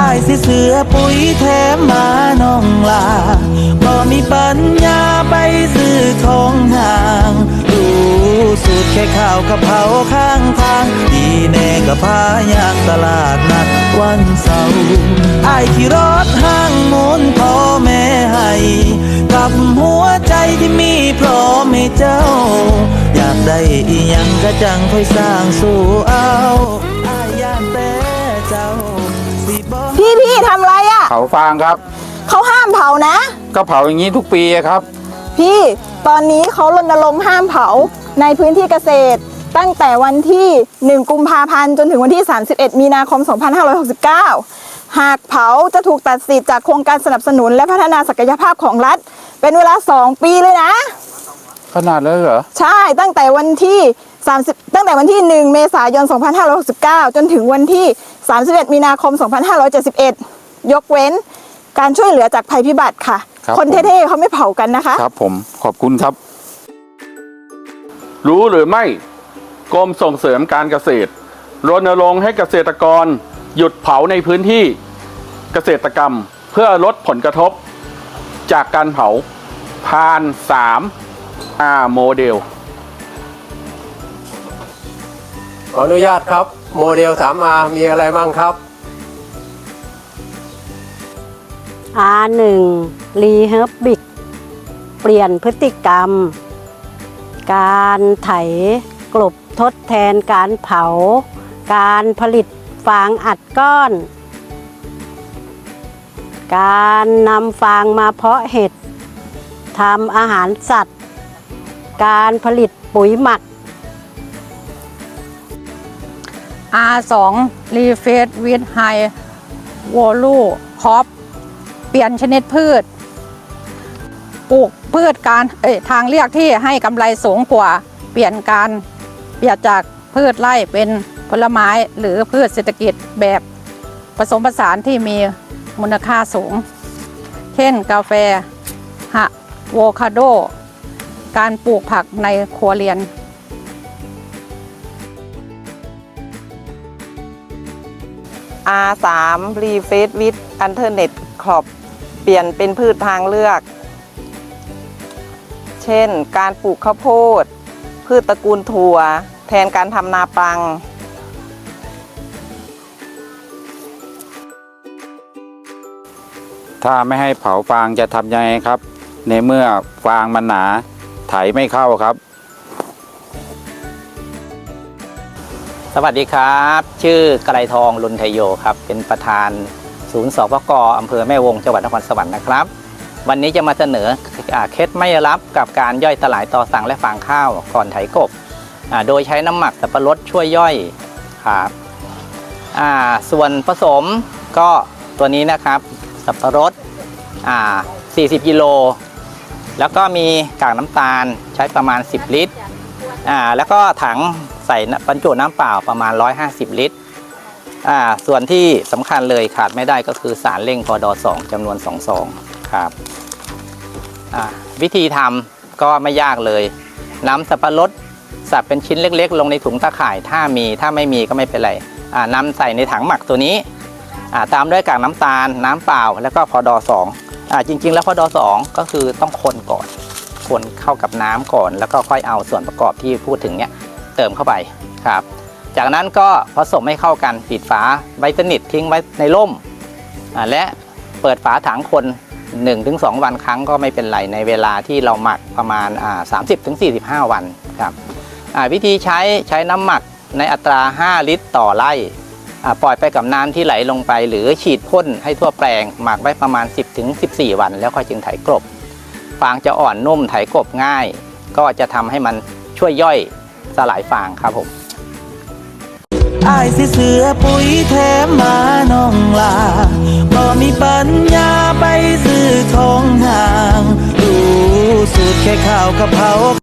อายสิเสือปุ๋ยแถมมาน้องลาบ่มีปัญญาไปซื้อของห่างดูสูตรแค่ข้าวกะเพราข้างทาง ดีแน่ก็พายางตลาดนัดวันเสาร์อายขี่รถห้างมุนพ่อแม่ให้กับหัวใจที่มีพร้อมให้เจ้า อยากได้อีหยังก็จังค่อยสร้างสู่เอาอายย่านแต่เจ้า พี่พี่ทำไรอะ่ะเผาฟางครับ เขาห้ามเผานะ ก็เผาอย่างนี้ทุกปีครับ พี่ตอนนี้เขารณรงค์ห้ามเผาในพื้นที่เกษตร ตั้งแต่วันที่ 1 กุมภาพันธ์จนถึงวันที่ 31 มีนาคม 2569 หากเผาจะถูกตัดสิทธิ์จากโครงการสนับสนุนและพัฒนาศักยภาพของรัฐ เป็นเวลา 2 ปีเลยนะ ขนาดเลยเหรอ ใช่ตั้งแต่วันที่ 30 ตั้งแต่วันที่ 1 เมษายน 2569 จนถึงวันที่ 31 มีนาคม 2571 ยกเว้นการช่วยเหลือจากภัยพิบัติค่ะครับคนผม เท่ๆเขาไม่เผากันนะคะ ครับผมขอบคุณครับ รู้หรือไม่กรมส่งเสริมการเกษตรรณรงค์ให้เกษตรกร หยุดเผาในพื้นที่เกษตรกรรม เพื่อลดผลกระทบ จากการเผาผ่าน3 R โมเดล ขออนุญาตครับ โมเดล 3R มีอะไรบ้างครับ R1 รีเฮิร์บบิกเปลี่ยนพฤติกรรม การไถกลบทดแทนการเผา การผลิตฟางอัดก้อน การนำฟางมาเพาะเห็ดทำอาหารสัตว์ การผลิตปุ๋ยหมัก R2 Refresh with High Value Crop เปลี่ยนชนิดพืช ปลูกพืชการทางเลือกที่ให้กำไรสูงกว่า เปลี่ยนการเปลี่ยนจากพืชไร่เป็นผลไม้หรือพืชเศรษฐกิจแบบผสมผสานที่มีมูลค่าสูง เช่นกาแฟฮะโวคาโด การปลูกผักในครัวเรือน R3 Refresh with Alternate Crop เปลี่ยนเป็นพืชทางเลือก เช่น การปลูกข้าวโพด พืชตระกูลถั่ว แทนการทำนาปังถ้าไม่ให้เผาฟางจะทำยังไงครับ ในเมื่อฟางมันหนาไถไม่เข้าครับ สวัสดีครับ ชื่อกระไรทองลุนไทยโยครับ เป็นประธานศูนย์สปกอำเภอแม่วงจังหวัดนครสวรรค์นะครับ วันนี้จะมาเสนออเคล็ดไม่รับกับการย่อยสลายต่อสั่งและฟางข้าวก่อนไถกบ โดยใช้น้ำหมักสับปะรดช่วยย่อยครับส่วนผสมก็ตัวนี้นะครับ สับปะรด 40 กิโล แล้วก็มีกากน้ำตาลใช้ประมาณ 10 ลิตร อ่าแล้วก็ถังใส่บรรจุน้ำเปล่าประมาณ 150 ลิตรอ่าส่วนที่สำคัญเลยขาดไม่ได้ก็คือสารเร่งพอดอ2จำนวน2ซองครับอ่าวิธีทำก็ไม่ยากเลยนำสับปะรดสับเป็นชิ้นเล็ก ๆ ลงในถุงตะข่ายถ้ามีถ้าไม่มีก็ไม่เป็นไรอ่านำใส่ในถังหมักตัวนี้อ่าตามด้วยกากน้ำตาลน้ำเปล่าแล้วก็พอดอ2อ่าจริง ๆ แล้วพอดอ2ก็คือต้องคนก่อน คนเข้ากับน้ำก่อน แล้วก็ค่อยเอาส่วนประกอบที่พูดถึงเนี้ยเติมเข้าไปครับ จากนั้นก็ผสมให้เข้ากันปิดฝาไว้สนิททิ้งไว้ในร่ม และเปิดฝาถังคน 1-2 วันครั้งก็ไม่เป็นไรในเวลาที่เราหมักประมาณอ่า30-45 วันครับวิธีใช้ใช้น้ำหมักในอัตรา 5 ลิตรต่อไร่ปล่อยไปกับน้ำที่ไหลลงไป หรือฉีดพ่นให้ทั่วแปลงหมักไว้ประมาณ 10-14 วัน แล้วค่อยจึงไถกลบ ฟางจะอ่อนนุ่มไถกบง่าย ก็จะทำให้มันช่วยย่อยสลายฟางครับผมอายสิเสือปุ๋ยแถมมาน้องลาบ่มีปัญญาไปซื้อทองห่างดูสูตรแค่ข้าวกะเพรา